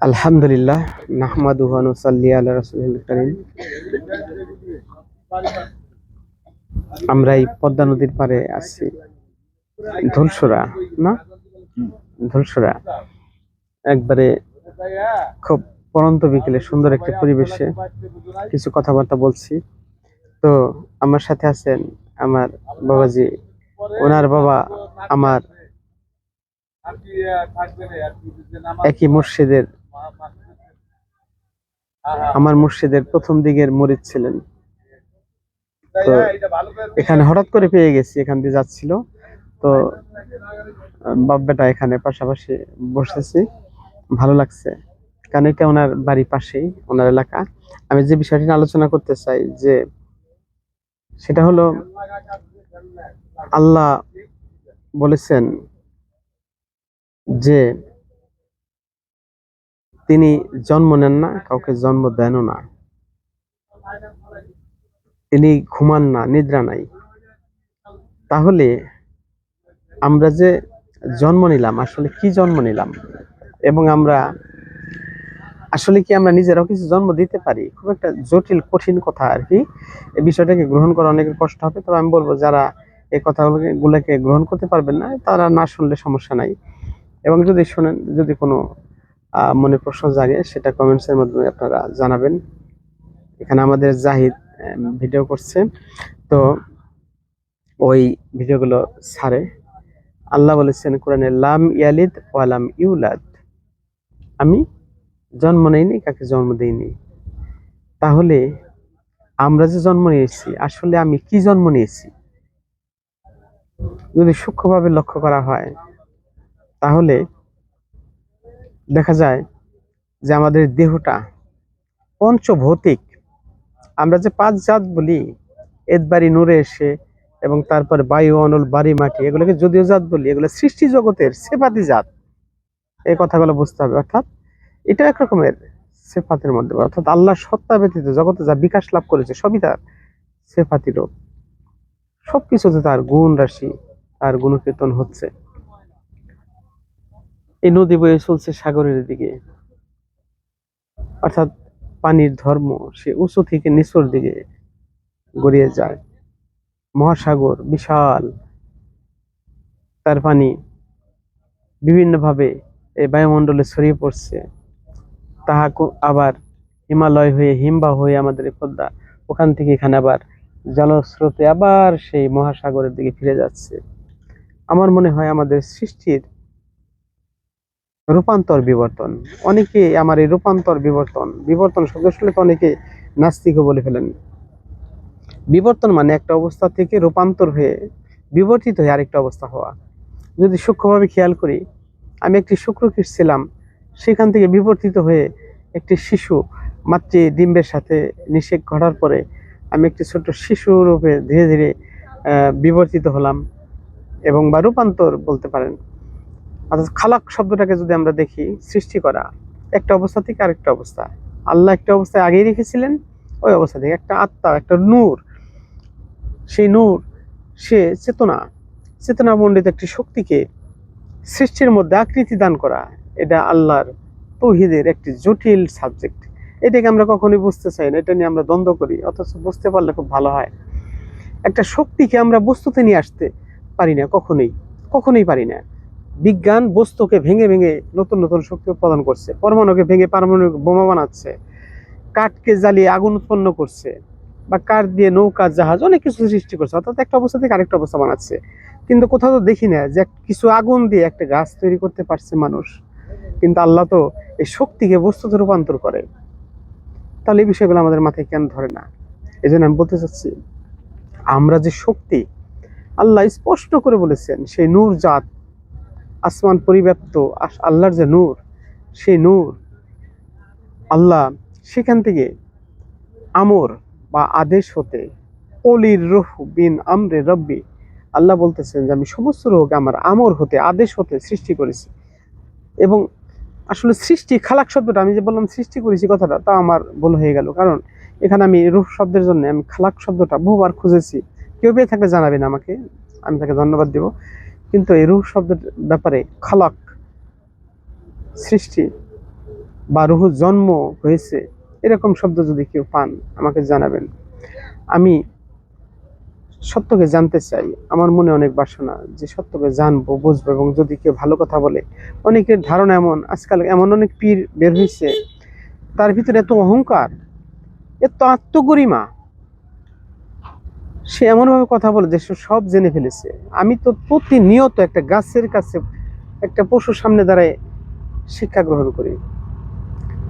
আলহামদুলিল্লাহ আল্লাহ রাসুল করিম। আমরা এই পদ্মা নদীর পারে আছি। ধুলসুরা, না? ধুলসুরা। একবারে খুব পরন্ত বিকেলে সুন্দর একটা পরিবেশে কিছু কথাবার্তা বলছি। তো আমার সাথে আছেন আমার বাবাজি। ওনার বাবা আমার একই মুর্শিদের আমার মুর্শিদের প্রথম দিকের মরিদ ছিলেন। তো এখানে হঠাৎ করে পেয়ে গেছি, এখান দিয়ে যাচ্ছিল। তো বাপ বেটা এখানে পাশাপাশি বসেছি ভালো লাগছে। কারণ এটা ওনার বাড়ি পাশেই, ওনার এলাকা। আমি যে বিষয়টি আলোচনা করতে চাই, যে সেটা হলো, আল্লাহ বলেছেন যে তিনি জন্ম নেন না, কাউকে জন্ম দেনও না। তিনি ঘুমান না, নিদ্রা নাই। তাহলে আমরা যে জন্ম নিলাম, আসলে কি জন্ম নিলাম? এবং আমরা, আসলে কি আমরা নিজেরাও কিছু জন্ম দিতে পারি? খুব একটা জটিল, কঠিন কথা আর কি। এই বিষয়টাকে গ্রহণ করা অনেকের কষ্ট হবে, তবে আমি বলব যারা এই কথাগুলোকে গুলোকে গ্রহণ করতে পারবেন না, তারা না শুনলে সমস্যা নাই। এবং যদি শোনেন, যদি কোনো মনে প্রশ্ন জাগে, সেটা কমেন্টসের মাধ্যমে আপনারা জানাবেন। এখানে আমাদের জাহিদ ভিডিও করছে। তো ওই ভিডিওগুলো ছাড়ে। আল্লাহ বলেছেন, কোরআনে লাম ইয়ালিদ ও ওয়ালাম ইউলাদ। আমি জন্ম নেইনি, কাকে জন্ম দিইনি? তাহলে আমরা যে জন্ম নিয়েছি, আসলে আমি কি জন্ম নিয়েছি? যদি সূক্ষ্মভাবে লক্ষ্য করা হয়, তাহলে দেখা যায় যে আমাদের দেহটা পঞ্চভৌতিক। আমরা যে পাঁচ জাত বলি এদবাড়ি নূরে এসে এবং তারপর বায়ু, অনল, বাড়ি, মাটি, এগুলোকে যদিও জাত বলি, এগুলো সৃষ্টি জগতের সেপাতি জাত। এই কথাগুলো বুঝতে হবে। অর্থাৎ এটা এক রকমের সেফাতের মধ্যে অর্থাৎ আল্লাহ সত্তা ব্যতীত জগতে যা বিকাশ লাভ করেছে, সবই তার সেফাতি সব কিছুতে তার গুণ রাশি, তার গুণকীর্তন হচ্ছে। এই নদী বয়ে চলছে সাগরের দিকে। অর্থাৎ পানির ধর্ম সে উঁচু থেকে নিচুর দিকে গড়িয়ে যায়। মহাসাগর বিশাল। তার পানি বিভিন্নভাবে এই বায়ুমণ্ডলে ছড়িয়ে পড়ছে। তাহা আবার হিমালয় হয়ে হিমবা হয়ে আমাদের পদ্মা ওখান থেকে এখানে আবার জলস্রোতে আবার সেই মহাসাগরের দিকে ফিরে যাচ্ছে। আমার মনে হয় আমাদের সৃষ্টির রূপান্তর বিবর্তন। অনেকে আমার এই রূপান্তর বিবর্তন বিবর্তন শব্দ শুনলে তো অনেকে নাস্তিকও বলে ফেলেন। বিবর্তন মানে একটা অবস্থা থেকে রূপান্তর হয়ে বিবর্তিত হয়ে আরেকটা অবস্থা হওয়া। যদি সূক্ষ্মভাবে খেয়াল করি, আমি একটি শুক্রকীট ছিলাম, সেখান থেকে বিবর্তিত হয়ে একটি শিশু মাতৃ ডিম্বের সাথে নিষেক ঘটার পরে আমি একটি ছোট্ট শিশু রূপে ধীরে ধীরে বিবর্তিত হলাম এবং বা রূপান্তর বলতে পারেন। অর্থাৎ খালাক শব্দটাকে যদি আমরা দেখি, সৃষ্টি করা, একটা অবস্থা থেকে আরেকটা অবস্থা। আল্লাহ একটা অবস্থায় আগেই রেখেছিলেন, ওই অবস্থা থেকে একটা আত্মা, একটা নূর। সেই নূর, সে চেতনা। চেতনা মণ্ডিত একটি শক্তিকে সৃষ্টির মধ্যে আকৃতি দান করা, এটা আল্লাহর তৌহিদের একটি জটিল সাবজেক্ট এটাকে আমরা কখনোই বুঝতে চাই না, এটা নিয়ে আমরা দ্বন্দ্ব করি, অথচ বুঝতে পারলে খুব ভালো হয়। একটা শক্তিকে আমরা বস্তুতে নিয়ে আসতে পারি না, কখনোই কখনোই পারি না। বিজ্ঞান বস্তুকে ভেঙে ভেঙে নতুন নতুন শক্তি উৎপাদন করছে, পরমাণুকে ভেঙে পারমাণবিক বোমা বানাচ্ছে, কাঠকে জ্বালিয়ে আগুন উৎপন্ন করছে বা কাঠ দিয়ে নৌকা, জাহাজ অনেক কিছু সৃষ্টি করছে, অর্থাৎ একটা অবস্থা থেকে আরেকটা অবস্থা বানাচ্ছে। কিন্তু কোথাও তো দেখি না যে কিছু আগুন দিয়ে একটা গাছ তৈরি করতে পারছে মানুষ। কিন্তু আল্লাহ তো এই শক্তিকে বস্তুতে রূপান্তর করে। তাহলে এই বিষয়গুলো আমাদের মাথায় কেন ধরে না? এই জন্য আমি বলতে চাচ্ছি, আমরা যে শক্তি আল্লাহ স্পষ্ট করে বলেছেন, সেই নূর জাত আসমান পরিব্যাপ্ত আল্লাহর যে নূর, সেই নূর আল্লাহ সেখান থেকে আমর বা আদেশ হতে অলির রুহ বিন আমরে রব্বি, আল্লাহ বলতেছেন যে, আমি সমস্ত রোগ আমার আমর হতে আদেশ হতে সৃষ্টি করেছি। এবং আসলে সৃষ্টি খালাক শব্দটা আমি যে বললাম সৃষ্টি করেছি কথাটা, তা আমার ভুল হয়ে গেল। কারণ এখানে আমি রূহ শব্দের জন্য আমি খালাক শব্দটা বহুবার খুঁজেছি। কেউ পেয়ে থাকলে জানাবেন আমাকে, আমি তাকে ধন্যবাদ দেব। কিন্তু এই রূহ শব্দের ব্যাপারে খালাক সৃষ্টি বা রুহ জন্ম হয়েছে, এরকম শব্দ যদি কেউ পান, আমাকে জানাবেন। আমি সত্যকে জানতে চাই। আমার মনে অনেক বাসনা যে সত্যকে জানব, বুঝব এবং যদি কেউ ভালো কথা বলে, অনেকের ধারণা এমন, আজকাল এমন অনেক পীর বের হয়েছে, তার ভিতরে এত অহংকার, এত আত্মগরিমা সে এমনভাবে কথা বলে যে সে সব জেনে ফেলেছে। আমি তো প্রতিনিয়ত একটা গাছের কাছে একটা পশুর সামনে দাঁড়ায় শিক্ষা গ্রহণ করি।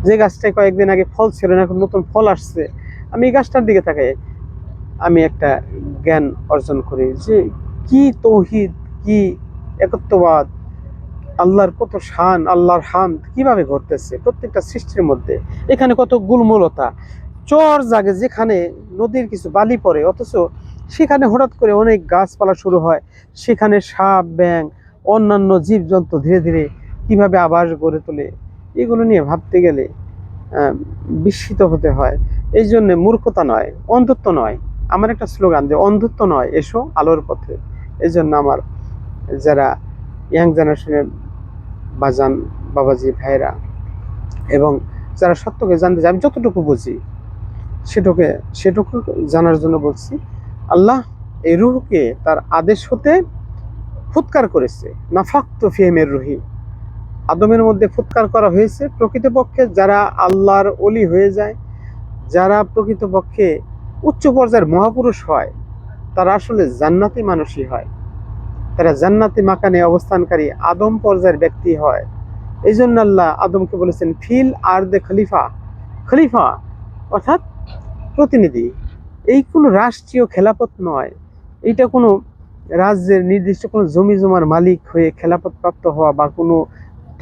যে গাছটায় কয়েকদিন আগে ফল ছিল না, এখন নতুন ফল আসছে। আমি এই গাছটার দিকে তাকাই। আমি একটা জ্ঞান অর্জন করি যে কি তৌহিদ, কি একত্ববাদ, আল্লাহর কত শান, আল্লাহর হাম কীভাবে ঘটতেছে প্রত্যেকটা সৃষ্টির মধ্যে। এখানে কত গুলমূলতা। চর জাগে যেখানে নদীর কিছু বালি পড়ে, অথচ সেখানে হঠাৎ করে অনেক গাছপালা শুরু হয়। সেখানে সাপ ব্যাং অন্যান্য জীবজন্তু ধীরে ধীরে কীভাবে আবাস গড়ে তোলে, এগুলো নিয়ে ভাবতে গেলে বিস্মিত হতে হয়। এই জন্য মূর্খতা নয়, অন্ধত্ব নয়। আমার একটা স্লোগান যে, অন্ধত্ব নয়, এসো আলোর পথে। এই জন্য আমার যারা ইয়াং জেনারেশনের বাজান, বাবাজি ভাইরা এবং যারা সত্যকে জানতে চায়, আমি যতটুকু বুঝি, সেটুকে, সেটুকু জানার জন্য বলছি আল্লাহ এই রুহকে তার আদেশ হতে ফুৎকার করেছে। নাফাক্ত ফিহেমের রুহি। আদমের মধ্যে ফুৎকার করা হয়েছে প্রকৃতপক্ষে যারা আল্লাহর অলি হয়ে যায়, যারা প্রকৃতপক্ষে উচ্চ পর্যায়ের মহাপুরুষ হয়, তারা আসলে জান্নাতি মানুষই হয়। তারা জান্নাতি মাকানে অবস্থানকারী আদম পর্যায়ের ব্যক্তি হয়। এই জন্য আল্লাহ আদমকে বলেছেন, ফিল আর দে খলিফা। খলিফা অর্থাৎ প্রতিনিধি। এই কোনো রাষ্ট্রীয় খেলাপথ নয়। এটা কোনো রাজ্যের নির্দিষ্ট কোনো জমি জমার মালিক হয়ে খেলাপথ প্রাপ্ত হওয়া বা কোনো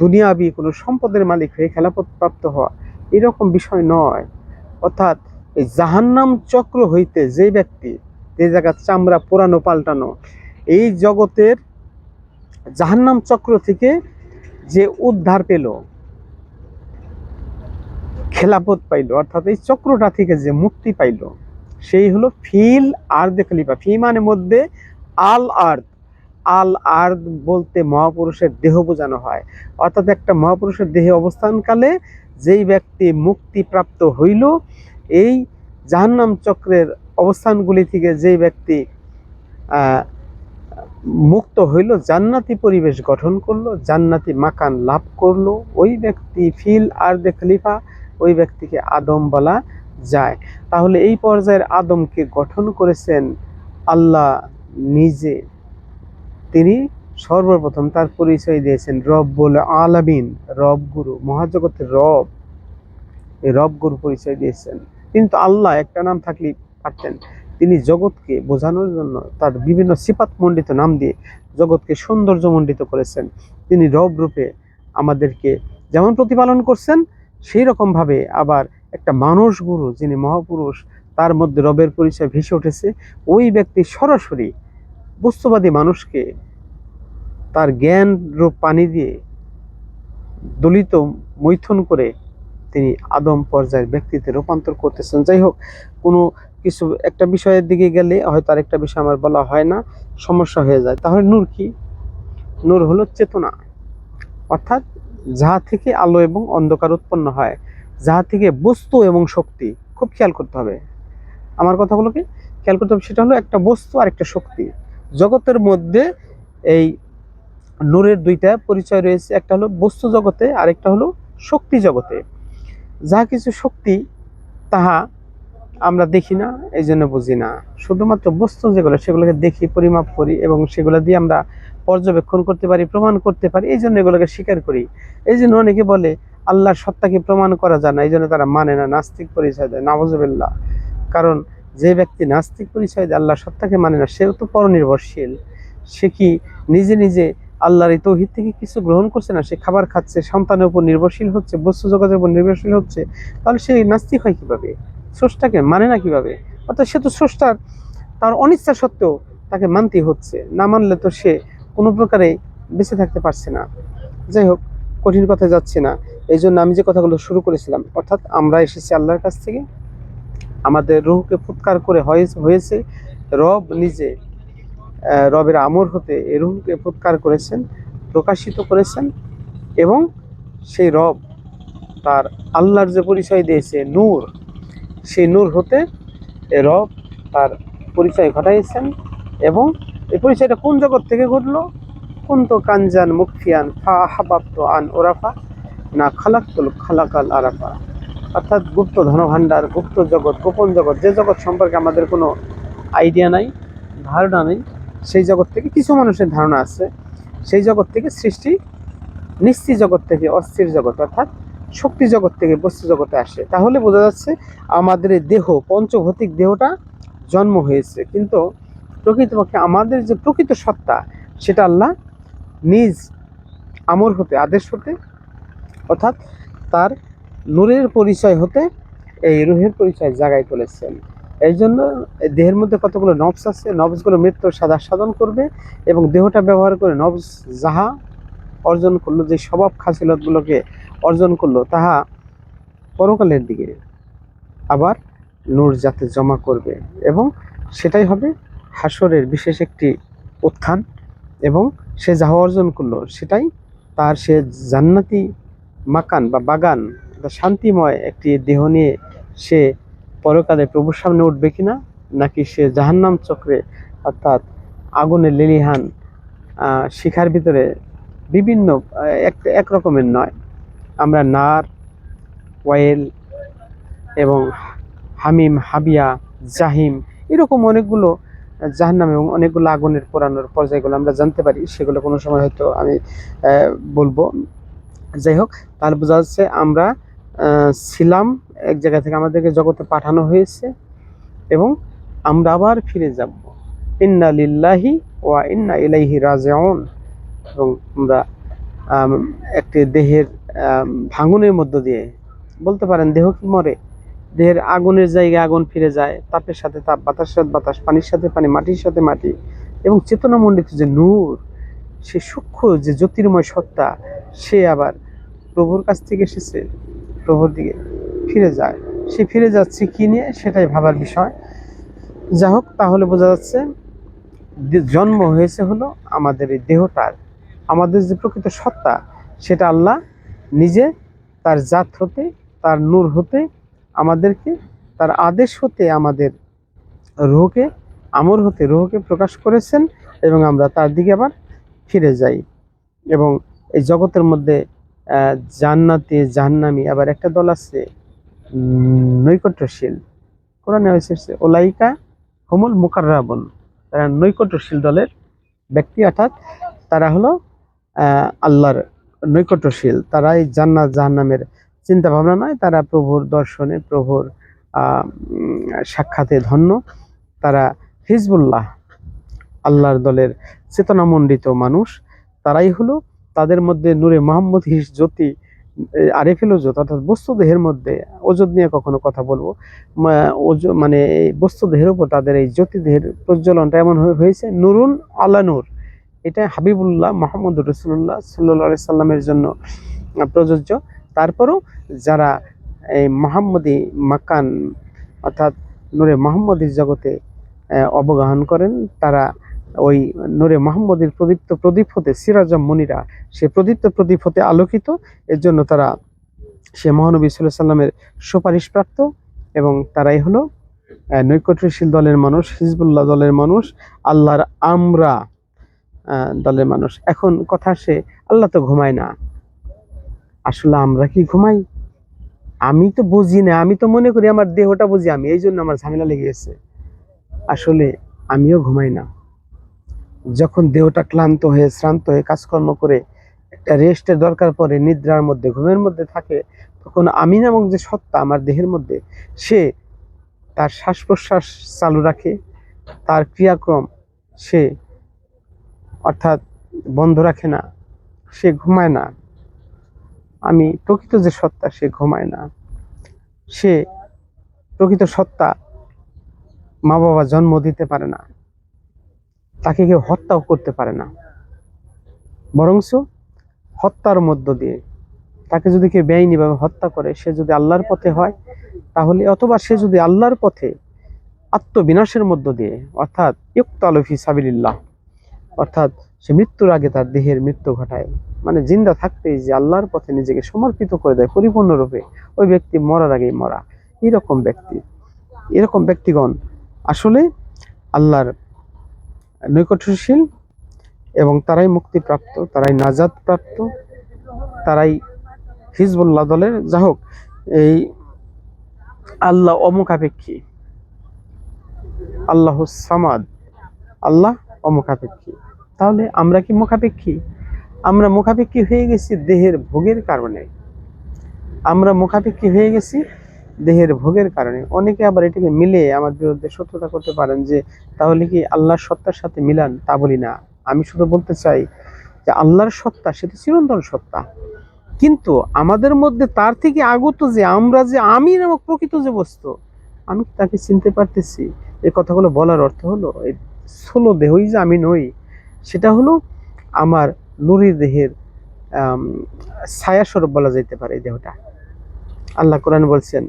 দুনিয়াবি কোনো সম্পদের মালিক হয়ে খেলাপথ প্রাপ্ত হওয়া এরকম বিষয় নয়। অর্থাৎ এই জাহান্নাম চক্র হইতে যে ব্যক্তি যে জায়গার চামড়া পোড়ানো, পাল্টানো, এই জগতের জাহান্নাম চক্র থেকে যে উদ্ধার পেল, খেলাপথ পাইল, অর্থাৎ এই চক্রটা থেকে যে মুক্তি পাইল সেই হলো ফিল আর দে খলিফা। ফি মানে মধ্যে আল আর্থ আল আর্থ বলতে মহাপুরুষের দেহ বোঝানো হয়। অর্থাৎ একটা মহাপুরুষের দেহে অবস্থানকালে যেই ব্যক্তি মুক্তিপ্রাপ্ত হইল, এই জাহান্নাম চক্রের অবস্থানগুলি থেকে যেই ব্যক্তি মুক্ত হইল, জান্নাতি পরিবেশ গঠন করল, জান্নাতি মাকান লাভ করল, ওই ব্যক্তি ফিল আর দে খলিফা, ওই ব্যক্তিকে আদম বলা যায়। তাহলে এই পর্যায়ের আদমকে গঠন করেছেন আল্লাহ নিজে। তিনি সর্বপ্রথম তার পরিচয় দিয়েছেন রব বলে আলামিন, রব গুরু, মহাজগতের রব। এই রব গুরু পরিচয় দিয়েছেন। কিন্তু আল্লাহ, একটা নাম থাকলেই পারতেন। তিনি জগৎকে বোঝানোর জন্য তার বিভিন্ন সিপাত মণ্ডিত নাম দিয়ে জগৎকে সৌন্দর্য সৌন্দর্যমণ্ডিত করেছেন। তিনি রব রূপে আমাদেরকে যেমন প্রতিপালন করছেন, সেই রকমভাবে আবার একটা মানুষ গুরু, যিনি মহাপুরুষ, তার মধ্যে রবের পরিচয় ভেসে উঠেছে, ওই ব্যক্তি সরাসরি বস্তুবাদী মানুষকে তার জ্ঞান রূপ পানি দিয়ে দলিত মৈথুন করে তিনি আদম পর্যায়ের ব্যক্তিতে রূপান্তর করতেছেন। যাই হোক, কোনো কিছু একটা বিষয়ের দিকে গেলে হয়তো আরেকটা বিষয় আমার বলা হয় না, সমস্যা হয়ে যায়। তাহলে নূর কি? নূর হলো চেতনা। অর্থাৎ যাহা থেকে আলো এবং অন্ধকার উৎপন্ন হয় যাহা থেকে বস্তু এবং শক্তি, খুব খেয়াল করতে হবে। আমার কথাগুলোকে খেয়াল করতে হবে, সেটা হলো একটা বস্তু আর একটা শক্তি। জগতের মধ্যে এই নূরের দুইটা পরিচয় রয়েছে, একটা হলো বস্তু জগতে আর একটা হলো শক্তি জগতে। যা কিছু শক্তি, তাহা আমরা দেখি না এই জন্য বুঝি না। শুধুমাত্র বস্তু যেগুলো, সেগুলোকে দেখি, পরিমাপ করি এবং সেগুলো দিয়ে আমরা পর্যবেক্ষণ করতে পারি, প্রমাণ করতে পারি এই জন্য এগুলোকে স্বীকার করি। এই জন্য অনেকে বলে আল্লাহর সত্তাকে প্রমাণ করা যায় না, এই জন্য তারা মানে না, নাস্তিক পরিচয় দেয় নামজবিল্লা কারণ যে ব্যক্তি নাস্তিক পরিচয় দেয়, আল্লাহর সত্তাকে মানে না, সেও তো পরনির্ভরশীল। সে কি নিজে নিজে আল্লাহর এই তৌহিদ থেকে কিছু গ্রহণ করছে না? সে খাবার খাচ্ছে, সন্তানের উপর নির্ভরশীল হচ্ছে, বস্তু জগতের উপর নির্ভরশীল হচ্ছে, তাহলে সে নাস্তিক হয় কীভাবে? স্রষ্টাকে মানে না কীভাবে? অর্থাৎ সে তো স্রষ্টার, তার অনিচ্ছা সত্ত্বেও তাকে মানতে হচ্ছে। না মানলে তো সে কোনো প্রকারে বেঁচে থাকতে পারছে না। যাই হোক, কঠিন কথা যাচ্ছে না। এই জন্য আমি যে কথাগুলো শুরু করেছিলাম, অর্থাৎ আমরা এসেছি আল্লাহর কাছ থেকে, আমাদের রুহকে ফুৎকার করে হয়ে- হয়েছে, রব নিজে রবের আমর হতে এই রুহকে ফুৎকার করেছেন, প্রকাশিত করেছেন, এবং সেই রব তার আল্লাহর যে পরিচয় দিয়েছে, নূর, সেই নূর হতে এ রব তার পরিচয় ঘটাইছেন, এবং এই পরিচয়টা কোন জগৎ থেকে ঘটলো? কোন তো কানজান মুখফিয়ান, ফা হাবাপ্ত আন ওরাফা। না খালাক্তুল খালাকাল আরাফা অর্থাৎ গুপ্ত ধনভাণ্ডার, গুপ্ত জগৎ, গোপন জগৎ, যে জগৎ সম্পর্কে আমাদের কোনো আইডিয়া নাই, ধারণা নেই, সেই জগৎ থেকে কিছু মানুষের ধারণা আছে। সেই জগৎ থেকে সৃষ্টি, নিশ্চি জগৎ থেকে অস্থির জগৎ, অর্থাৎ শক্তি জগৎ থেকে বস্তু জগতে আসে। তাহলে বোঝা যাচ্ছে আমাদের দেহ, পঞ্চভৌতিক দেহটা জন্ম হয়েছে। কিন্তু প্রকৃতপক্ষে আমাদের যে প্রকৃত সত্তা, সেটা আল্লাহ নিজ আমর হতে, আদেশ হতে অর্থাৎ তার নূরের পরিচয় হতে এই রুহের পরিচয় জাগায় তুলেছেন। এই জন্য দেহের মধ্যে কতগুলো নবস আছে, নবসগুলো মৃত্যুর সাদা সাধন করবে এবং দেহটা ব্যবহার করে নবস যাহা অর্জন করল, যে স্বভাব খাসিলতগুলোকে অর্জন করল, তাহা পরকালের দিকে আবার নূর যাতে জমা করবে এবং সেটাই হবে হাসরের বিশেষ একটি উত্থান এবং সে যাহা অর্জন করল, সেটাই তার সে জান্নাতি মাকান বা বাগান শান্তিময় একটি দেহ নিয়ে সে পরকালে প্রভুর সামনে উঠবে কিনা, নাকি সে জাহান্নাম চক্রে অর্থাৎ আগুনের লিলিহান শিখার ভিতরে বিভিন্ন, এক এক রকমের নয়। আমরা নার ওয়েল এবং হামিম, হাবিয়া, জাহিম এরকম অনেকগুলো জাহান্নাম এবং অনেকগুলো আগুনের পোড়ানোর পর্যায়গুলো আমরা জানতে পারি। সেগুলো কোনো সময় হয়তো আমি বলব। যাই হোক, তাহলে বোঝা যাচ্ছে আমরা ছিলাম, এক জায়গা থেকে আমাদেরকে জগতে পাঠানো হয়েছে এবং আমরা আবার ফিরে যাব। ইন্না লিল্লাহি ওয়া ইন্না ইলাইহি রাজিউন। এবং আমরা একটি দেহের ভাঙনের মধ্য দিয়ে, বলতে পারেন দেহ কি মরে? দেহের আগুনের জায়গায় আগুন ফিরে যায়, তাপের সাথে তাপ, বাতাসের সাথে বাতাস, পানির সাথে পানি, মাটির সাথে মাটি এবং চেতনামণ্ডিত যে নূর, সে সূক্ষ্ম যে জ্যোতির্ময় সত্তা, সে আবার প্রভুর কাছ থেকে এসেছে প্রভুর দিকে ফিরে যায়। সে ফিরে যাচ্ছে কি নিয়ে? সেটাই ভাবার বিষয়। যা হোক, তাহলে বোঝা যাচ্ছে জন্ম হয়েছে হলো আমাদের এই দেহটার। আমাদের যে প্রকৃত সত্তা, সেটা আল্লাহ নিজে তার জাত হতে, তার নূর হতে, আমাদেরকে তার আদেশ হতে, আমাদের রুহকে, আমর হতে, রুহকে প্রকাশ করেছেন এবং আমরা তার দিকে আবার ফিরে যাই। এবং এই জগতের মধ্যে জান্নাতি জাহান্নামি। আবার একটা দল আছে নৈকট্যশীল। কোরআনে হয়েছে ওলাইকা হমুল মুকাররাবন। তারা নৈকট্যশীল দলের ব্যক্তি, অর্থাৎ তারা হলো আল্লাহর নৈকট্যশীল। তারা এই জান্নাত, জাহান্নামের চিন্তা ভাবনা নয়, তারা প্রভুর দর্শনে, প্রভুর সাক্ষাতে ধন্য। তারা হিজবুল্লাহ, আল্লাহর দলের চেতনামণ্ডিত মানুষ। তারাই হলো তাদের মধ্যে নূরে মোহাম্মদ হিস জ্যোতি আরেফিল ওজত অর্থাৎ বস্তু দেহের মধ্যে ওজত নিয়ে কখনো কথা বলব। মানে এই বস্তু দেহের উপর তাদের এই জ্যোতি দেহের প্রজ্বলনটা এমন হয়েছে, নুরুন আলা নূর। এটা হাবিবুল্লাহ মোহাম্মদ রসুল্লাহ সাল্লাহ সাল্লামের জন্য প্রযোজ্য। তারপরও যারা এই মোহাম্মদী মাকান, অর্থাৎ নূরে মোহাম্মদীর জগতে অবগাহন করেন, তারা ওই নূরে মোহাম্মদের প্রদীপ্ত প্রদীপ হতে সিরাজম মনিরা, সে প্রদীপ্ত প্রদীপ হতে আলোকিত। এর জন্য তারা সে মহানবী সাল্লাহ সাল্লামের সুপারিশপ্রাপ্ত এবং তারাই হলো নৈকট্যশীল দলের মানুষ, হিজবুল্লাহ দলের মানুষ, আল্লাহর আমরা দলের মানুষ। এখন কথা সে, আল্লাহ তো ঘুমায় না। আসলে আমরা কি ঘুমাই? আমি তো বুঝি না, আমি তো মনে করি আমার দেহটা বুঝি আমি এই জন্য আমার ঝামেলা লেগে গেছে। আসলে আমিও ঘুমাই না। যখন দেহটা ক্লান্ত হয়ে, শ্রান্ত হয়ে কাজকর্ম করে একটা রেস্টের দরকার পড়ে, নিদ্রার মধ্যে, ঘুমের মধ্যে থাকে, তখন আমি নামক যে সত্তা আমার দেহের মধ্যে, সে তার শ্বাস প্রশ্বাস চালু রাখে, তার ক্রিয়াক্রম সে অর্থাৎ বন্ধ রাখে না, সে ঘুমায় না। আমি প্রকৃত যে সত্তা, সে ঘুমায় না। সে প্রকৃত সত্তা মা বাবা জন্ম দিতে পারে না। তাকে কেউ হত্যাও করতে পারে না। বরংস হত্যার মধ্য দিয়ে তাকে যদি কেউ বেআইনিভাবে হত্যা করে, সে যদি আল্লাহর পথে হয়, তাহলে অথবা সে যদি আল্লাহর পথে আত্মবিনাশের মধ্য দিয়ে, অর্থাৎ ইউক্তালফি সাবিলিল্লাহ, অর্থাৎ সে মৃত্যুর আগে তার দেহের মৃত্যু ঘটায় মানে জিন্দা থাকতেই যে আল্লাহর পথে নিজেকে সমর্পিত করে দেয়, পরিপূর্ণরূপে ওই ব্যক্তি মরার আগেই মরা। এরকম ব্যক্তি, এরকম ব্যক্তিগণ আসলে আল্লাহর নৈকট্যশীল এবং তারাই মুক্তিপ্রাপ্ত, তারাই নাজাদ প্রাপ্ত তারাই হিজবুল্লাহ দলের। যা হোক, এই আল্লাহ অমুখাপেক্ষী, আল্লাহ সামাদ, আল্লাহ অমুখাপেক্ষী। তাহলে আমরা কি মুখাপেক্ষী? আমরা মুখাপেক্ষী হয়ে গেছি দেহের ভোগের কারণে। আমরা মুখাপেক্ষী হয়ে গেছি দেহের ভোগের কারণে। অনেকে আবার এটাকে মিলে আমার বিরুদ্ধে শত্রুতা করতে পারেন যে, তাহলে কি আল্লাহর সত্তার সাথে মিলান? তা বলি না। আমি শুধু বলতে চাই যে, আল্লাহর সত্তা সেটা চিরন্তন সত্তা। কিন্তু আমাদের মধ্যে তার থেকে আগত যে, আমরা যে, আমি নামক প্রকৃত যে বস্তু, আমি তাকে চিনতে পারতেছি? এই কথাগুলো বলার অর্থ হলো, এই ষোলো দেহই যে আমি নই, সেটা হলো আমার নুরি দেহের ছায়াস্বরূপ বলা যেতে পারে এই দেহটা। আল্লাহ কোরআন বলছেন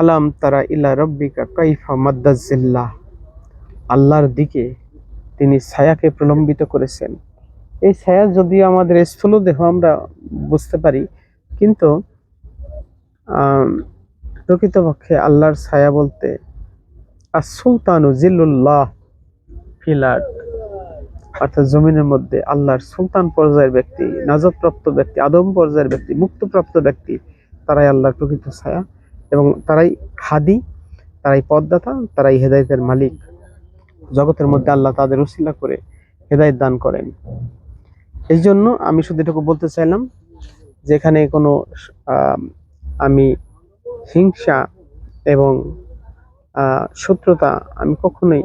আলাম তারা ইলা রব্বিকা কাইফা মাদ্দাজিল্লাহ আল্লাহর দিকে তিনি ছায়াকে প্রলম্বিত করেছেন। এই ছায়া যদিও আমাদের স্থূল দেহ আমরা বুঝতে পারি, কিন্তু প্রকৃতপক্ষে আল্লাহর ছায়া বলতে আর সুলতানু জিল্লুল্লাহ ফিলার অর্থাৎ জমিনের মধ্যে আল্লাহর সুলতান পর্যায়ের ব্যক্তি, নাজতপ্রাপ্ত ব্যক্তি, আদম পর্যায়ের ব্যক্তি, মুক্তপ্রাপ্ত ব্যক্তি, তারাই আল্লাহর প্রকৃত ছায়া। এবং তারাই হাদি, তারাই পদদাতা, তারাই হেদায়েতের মালিক। জগতের মধ্যে আল্লাহ তাদের উসিলা করে হেদায়েত দান করেন। এই জন্য আমি শুধু এটুকু বলতে চাইলাম যে এখানে কোনো আমি হিংসা এবং শত্রুতা আমি কখনোই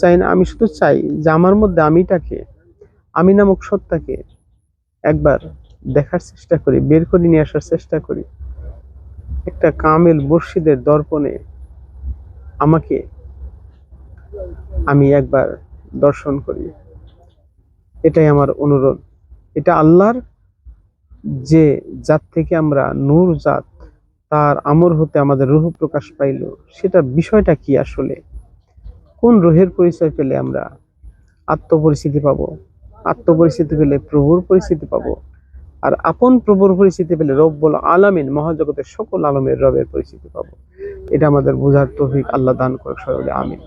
চাই না। আমি শুধু চাই যে আমার মধ্যে আমিটাকে, আমি নামক সত্তাকে একবার দেখার চেষ্টা করি, বের করে নিয়ে আসার চেষ্টা করি। একটা কামেল মুর্শিদের দর্পণে আমাকে আমি একবার দর্শন করি। এটাই আমার অনুরোধ। এটা আল্লাহর যে জাত থেকে আমরা নূর জাত, তার আমর হতে আমাদের রূহ প্রকাশ পাইল সেটা বিষয়টা কি আসলে? কোন রুহের পরিচয় পেলে আমরা আত্মপরিচিতি পাবো? আত্মপরিচিতি পেলে প্রভুর পরিচিতি পাবো? আর আপন প্রভুর পরিচিতি পেলে রব্বুল আলামিন মহাজগতের সকল আলমের রবের পরিচিতি পাবো। এটা আমাদের বোঝার তৌফিক আল্লাহ দান করে সরলে আমিন।